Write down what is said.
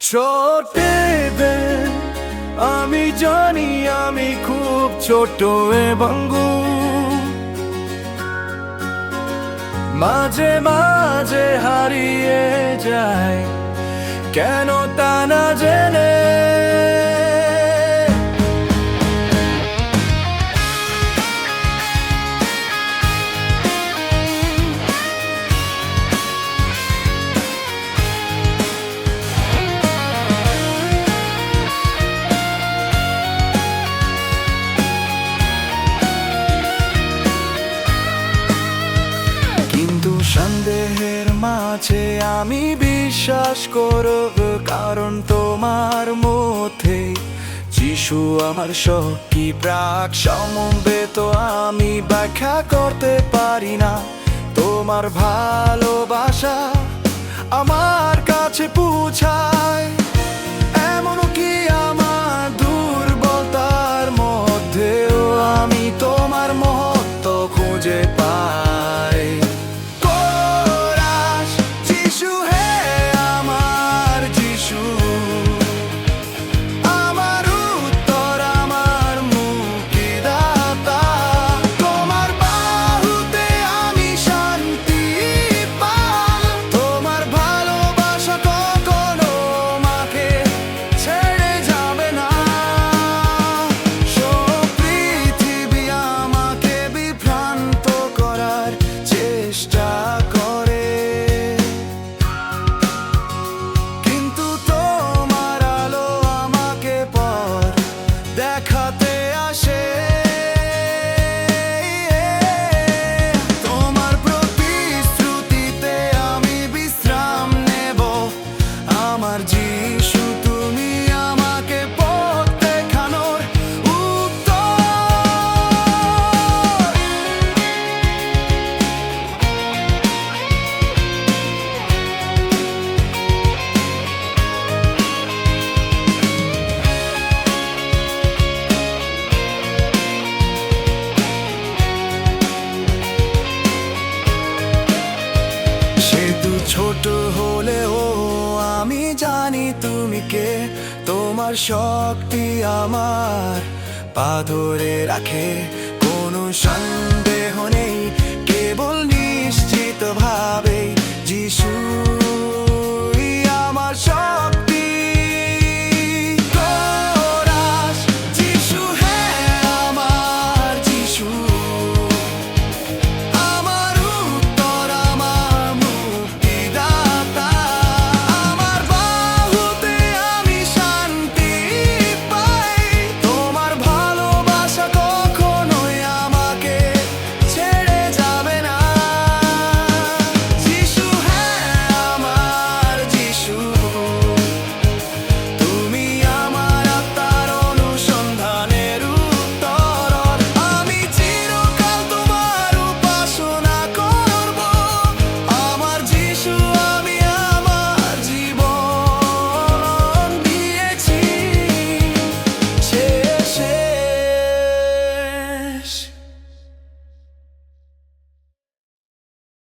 ছোটে আমি জানি আমি খুব ছোট এবং। মাঝে মাঝে হারিয়ে যায় কেন তা সন্দেহের মাঝে আমি বিশ্বাস করব কারণ তোমার মধ্যে যিশু আমার শক্তি প্রাক সমবেত আমি ব্যাখ্যা করতে পারি না। তোমার ভালোবাসা আমার কাছে পৌঁছায়। দেখাতে ছোট ও আমি জানি তুমি কে। তোমার শক্তি আমার পাথরে রাখে। কোনো সঙ্গে